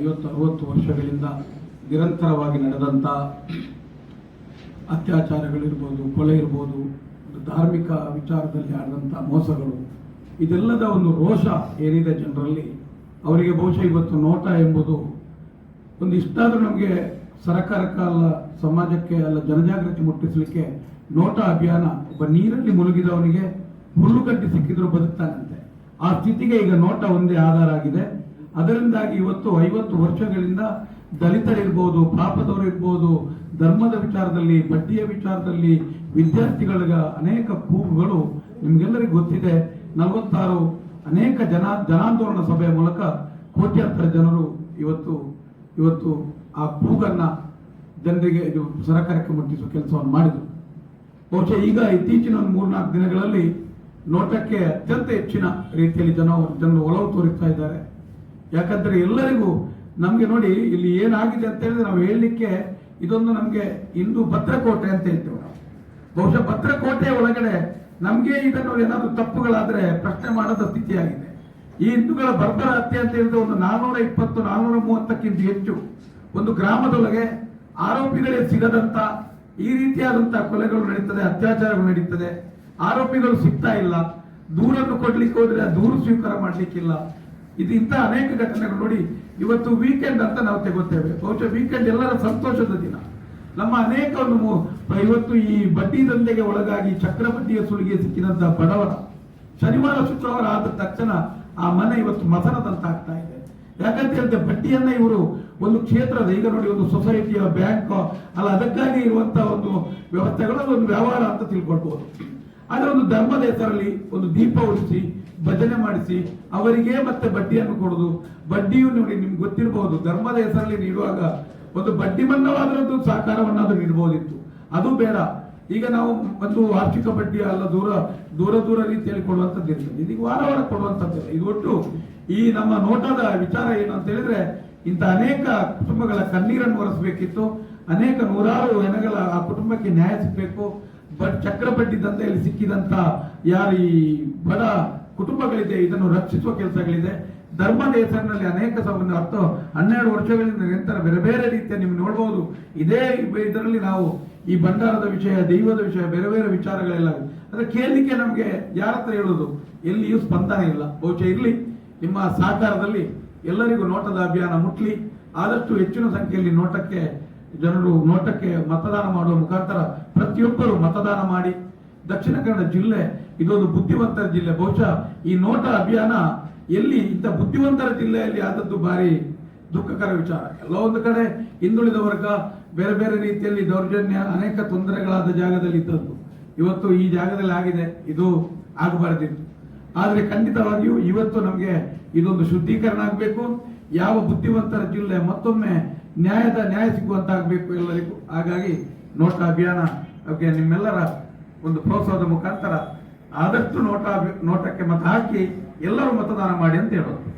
ಐವತ್ತು, ಅರವತ್ತು ವರ್ಷಗಳಿಂದ ನಿರಂತರವಾಗಿ ನಡೆದಂಥ ಅತ್ಯಾಚಾರಗಳಿರ್ಬೋದು, ಕೊಲೆ ಇರ್ಬೋದು ಧಾರ್ಮಿಕ ವಿಚಾರದಲ್ಲಿ ಆಡಿದಂಥ ಮೋಸಗಳು, ಇದೆಲ್ಲದ ಒಂದು ರೋಷ ಏನಿದೆ ಜನರಲ್ಲಿ, ಅವರಿಗೆ ಬಹುಶಃ ಇವತ್ತು ನೋಟ ಎಂಬುದು ಒಂದು ಇಷ್ಟಾದರೂ ನಮಗೆ ಸರ್ಕಾರಕ್ಕೆ ಅಲ್ಲ, ಸಮಾಜಕ್ಕೆ ಅಲ್ಲ, ಜನಜಾಗೃತಿ ಮುಟ್ಟಿಸಲಿಕ್ಕೆ ನೋಟ ಅಭಿಯಾನ ಒಬ್ಬ ನೀರಲ್ಲಿ ಮುಳುಗಿದವನಿಗೆ ಹುಲ್ಲುಗಡ್ಡೆ ಸಿಕ್ಕಿದ್ರು ಬದುಕ್ತಾನಂತೆ. ಆ ಸ್ಥಿತಿಗೆ ಈಗ ನೋಟ ಒಂದೇ ಆಧಾರ ಆಗಿದೆ. ಅದರಿಂದಾಗಿ ಇವತ್ತು ಐವತ್ತು ವರ್ಷಗಳಿಂದ ದಲಿತರಿರ್ಬೋದು ಪಾಪದವರು ಇರ್ಬೋದು ಧರ್ಮದ ವಿಚಾರದಲ್ಲಿ, ಬಡ್ಡಿಯ ವಿಚಾರದಲ್ಲಿ ವಿದ್ಯಾರ್ಥಿಗಳಿಗ ಅನೇಕ ಕೂಗುಗಳು ನಿಮಗೆಲ್ಲರಿಗೂ ಗೊತ್ತಿದೆ. ನಲವತ್ತಾರು ಅನೇಕ ಜನ ಜನಾಂದೋಲನ ಸಭೆಯ ಮೂಲಕ ಕೋಟ್ಯಾಂತರ ಜನರು ಇವತ್ತು ಇವತ್ತು ಆ ಕೂಗನ್ನ ಜನರಿಗೆ ಇದು ಸರಕಾರಕ್ಕೆ ಮುಟ್ಟಿಸುವ ಕೆಲಸವನ್ನು ಮಾಡಿದರು. ಬಹುಶಃ ಈಗ ಇತ್ತೀಚಿನ ಒಂದು ಮೂರ್ನಾಲ್ಕು ದಿನಗಳಲ್ಲಿ ನೋಟಕ್ಕೆ ಅತ್ಯಂತ ಹೆಚ್ಚಿನ ರೀತಿಯಲ್ಲಿ ಜನ, ಜನರು ಒಲವು ತೋರಿಸ್ತಾ ಇದ್ದಾರೆ. ಯಾಕಂದ್ರೆ ಎಲ್ಲರಿಗೂ ನಮಗೆ ನೋಡಿ ಇಲ್ಲಿ ಏನಾಗಿದೆ ಅಂತ ಹೇಳಿದ್ರೆ ನಾವು ಹೇಳಲಿಕ್ಕೆ ಇದೊಂದು ನಮಗೆ ಹಿಂದೂ ಭದ್ರಕೋಟೆ ಅಂತ ಹೇಳ್ತೇವೆ ನಾವು. ಬಹುಶಃ ಭದ್ರಕೋಟೆಯ ಒಳಗಡೆ ನಮಗೆ ಇದನ್ನು ಏನಾದರೂ ತಪ್ಪುಗಳಾದ್ರೆ ಪ್ರಶ್ನೆ ಮಾಡದ ಸ್ಥಿತಿಯಾಗಿದೆ ಈ ಹಿಂದೂಗಳ ಬರ್ಬರ ಹತ್ಯೆ ಅಂತ ಹೇಳಿದ್ರೆ ಒಂದು ನಾನ್ನೂರ ಇಪ್ಪತ್ತು ನಾನ್ನೂರ ಮೂವತ್ತಕ್ಕಿಂತ ಹೆಚ್ಚು ಒಂದು ಗ್ರಾಮದೊಳಗೆ ಆರೋಪಿಗಳೇ ಸಿಗದಂತ ಈ ರೀತಿಯಾದಂತಹ ಕೊಲೆಗಳು ನಡೀತದೆ, ಅತ್ಯಾಚಾರಗಳು ನಡೀತದೆ. ಆರೋಪಿಗಳು ಸಿಗ್ತಾ ಇಲ್ಲ. ದೂರನ್ನು ಕೊಡ್ಲಿಕ್ಕೆ ಹೋದ್ರೆ ಆ ದೂರು ಸ್ವೀಕಾರ ಮಾಡ್ಲಿಕ್ಕಿಲ್ಲ. ಇದು ಇಂಥ ಅನೇಕ ಘಟನೆಗಳು ನೋಡಿ, ಇವತ್ತು ವೀಕೆಂಡ್ ಅಂತ ನಾವು ತೆಗೋತೇವೆ ಬಹುಶಃ ವೀಕೆಂಡ್ ಎಲ್ಲರ ಸಂತೋಷದ ದಿನ. ನಮ್ಮ ಅನೇಕ ಇವತ್ತು ಈ ಬಡ್ಡಿ ದಂಧೆಗೆ ಒಳಗಾಗಿ ಚಕ್ರಬಡ್ಡಿಯ ಸುಳಿಗೆ ಸಿಕ್ಕಿದಂತಹ ಬಡವರ, ಶನಿವಾರ, ಶುಕ್ರವಾರ ಆದ ತಕ್ಷಣ ಆ ಮನೆ ಇವತ್ತು ಮಸನದಂತಾಗ್ತಾ ಇದೆ. ಯಾಕಂತ ಹೇಳಿದ್ರೆ ಬಡ್ಡಿಯನ್ನ ಇವರು ಒಂದು ಕ್ಷೇತ್ರದ, ಈಗ ನೋಡಿ ಒಂದು ಸೊಸೈಟಿಯ ಬ್ಯಾಂಕ್ ಅಲ್ಲ ಅದಕ್ಕಾಗಿ ಇರುವಂತಹ ಒಂದು ವ್ಯವಸ್ಥೆಗಳು ಒಂದು ವ್ಯವಹಾರ ಅಂತ ತಿಳ್ಕೊಳ್ಬಹುದು ಆದ್ರೆ ಒಂದು ಧರ್ಮದ ಹೆಸರಲ್ಲಿ ಒಂದು ದೀಪ ಉಳಿಸಿ ಭಜನೆ ಮಾಡಿಸಿ, ಅವರಿಗೆ ಮತ್ತೆ ಬಡ್ಡಿಯನ್ನು ಕೊಡುದು. ಬಡ್ಡಿಯು ನೋಡಿ ನಿಮ್ಗೆ ಗೊತ್ತಿರಬಹುದು ಧರ್ಮದ ಹೆಸರಲ್ಲಿ ನೀಡುವಾಗ ಒಂದು ಬಡ್ಡಿ ಮನ್ನವಾದ್ರದ್ದು ಸಹಕಾರವನ್ನಾದ್ರೂ ನೀಡಬಹುದಿತ್ತು ಅದು ಬೇಡ. ಈಗ ನಾವು ಒಂದು ವಾರ್ಷಿಕ ಬಡ್ಡಿ ಅಲ್ಲ, ದೂರ ದೂರ ದೂರ ರೀತಿಯಲ್ಲಿ ಕೊಡುವಂಥದ್ದು ಇರ್ತದೆ. ಇದೀಗ ವಾರ ವಾರ ಕೊಡುವಂಥದ್ದು ಇದು ಒಟ್ಟು ಈ ನಮ್ಮ ನೋಟದ ವಿಚಾರ ಏನು ಅಂತ ಹೇಳಿದ್ರೆ, ಇಂಥ ಅನೇಕ ಕುಟುಂಬಗಳ ಕಣ್ಣೀರನ್ನು ಒರೆಸಬೇಕಿತ್ತು. ಅನೇಕ ನೂರಾರು ಜನಗಳ ಆ ಕುಟುಂಬಕ್ಕೆ ನ್ಯಾಯ ಸಿಗಬೇಕು. ಬಟ್ ಚಕ್ರಬಡ್ಡಿ ದಂಧೆಯಲ್ಲಿ ಸಿಕ್ಕಿದಂತ ಯಾರು ಈ ಬಡ ಕುಟುಂಬಗಳಿದೆ, ಇದನ್ನು ರಕ್ಷಿಸುವ ಕೆಲಸಗಳಿದೆ. ಧರ್ಮದ ಹೆಸರಿನಲ್ಲಿ ಅನೇಕ ಸಂಬಂಧ, ಹತ್ತು ಹನ್ನೆರಡು ವರ್ಷಗಳಿಂದ ನಿರಂತರ ಬೇರೆ ಬೇರೆ ರೀತಿಯ ನೀವು ನೋಡಬಹುದು ಇದೇ ಇದರಲ್ಲಿ ನಾವು ಈ ಭಂಡಾರದ ವಿಷಯ, ದೈವದ ವಿಷಯ, ಬೇರೆ ಬೇರೆ ವಿಚಾರಗಳೆಲ್ಲ ಅದ್ರ ಕೇಳಲಿಕ್ಕೆ ನಮಗೆ ಯಾರ ಹತ್ರ ಹೇಳೋದು? ಎಲ್ಲಿಯೂ ಸ್ಪಂದನೆ ಇಲ್ಲ. ಬಹುಶಃ ಇರಲಿ. ನಿಮ್ಮ ಸಹಕಾರದಲ್ಲಿ ಎಲ್ಲರಿಗೂ ನೋಟದ ಅಭಿಯಾನ ಮುಟ್ಲಿ. ಆದಷ್ಟು ಹೆಚ್ಚಿನ ಸಂಖ್ಯೆಯಲ್ಲಿ ನೋಟಕ್ಕೆ ಜನರು ನೋಟಕ್ಕೆ ಮತದಾನ ಮಾಡುವ ಮುಖಾಂತರ ಪ್ರತಿಯೊಬ್ಬರು ಮತದಾನ ಮಾಡಿ ದಕ್ಷಿಣ ಕನ್ನಡ ಜಿಲ್ಲೆ, ಇದೊಂದು ಬುದ್ಧಿವಂತರ ಜಿಲ್ಲೆ. ಬಹುಶಃ ಈ ನೋಟ ಅಭಿಯಾನ ಎಲ್ಲಿ ಇಂಥ ಬುದ್ಧಿವಂತರ ಜಿಲ್ಲೆಯಲ್ಲಿ ಆದದ್ದು ಬಾರಿ ದುಃಖಕರ ವಿಚಾರ. ಎಲ್ಲ ಒಂದು ಕಡೆ ಹಿಂದುಳಿದ ವರ್ಗ ಬೇರೆ ಬೇರೆ ರೀತಿಯಲ್ಲಿ ದೌರ್ಜನ್ಯ, ಅನೇಕ ತೊಂದರೆಗಳಾದ ಜಾಗದಲ್ಲಿ ಇದ್ದದ್ದು. ಇವತ್ತು ಈ ಜಾಗದಲ್ಲಿ ಆಗಿದೆ, ಇದು ಆಗಬಾರದಿತ್ತು. ಆದರೆ ಖಂಡಿತವಾಗಿಯೂ ಇವತ್ತು ನಮಗೆ ಇದೊಂದು ಶುದ್ಧೀಕರಣ ಆಗಬೇಕು. ಯಾವ ಬುದ್ಧಿವಂತರ ಜಿಲ್ಲೆ ಮತ್ತೊಮ್ಮೆ ನ್ಯಾಯದ ನ್ಯಾಯ ಸಿಗುವಂತಾಗಬೇಕು ಎಲ್ಲರಿಗೂ. ಹಾಗಾಗಿ ನೋಟಾ ಅಭಿಯಾನ ಬಗ್ಗೆ ನಿಮ್ಮೆಲ್ಲರ ಒಂದು ಪ್ರೋತ್ಸಾಹದ ಮುಖಾಂತರ ಆದಷ್ಟು ನೋಟಾ ನೋಟಕ್ಕೆ ಮತ ಹಾಕಿ ಎಲ್ಲರೂ ಮತದಾನ ಮಾಡಿ ಅಂತ ಹೇಳೋದು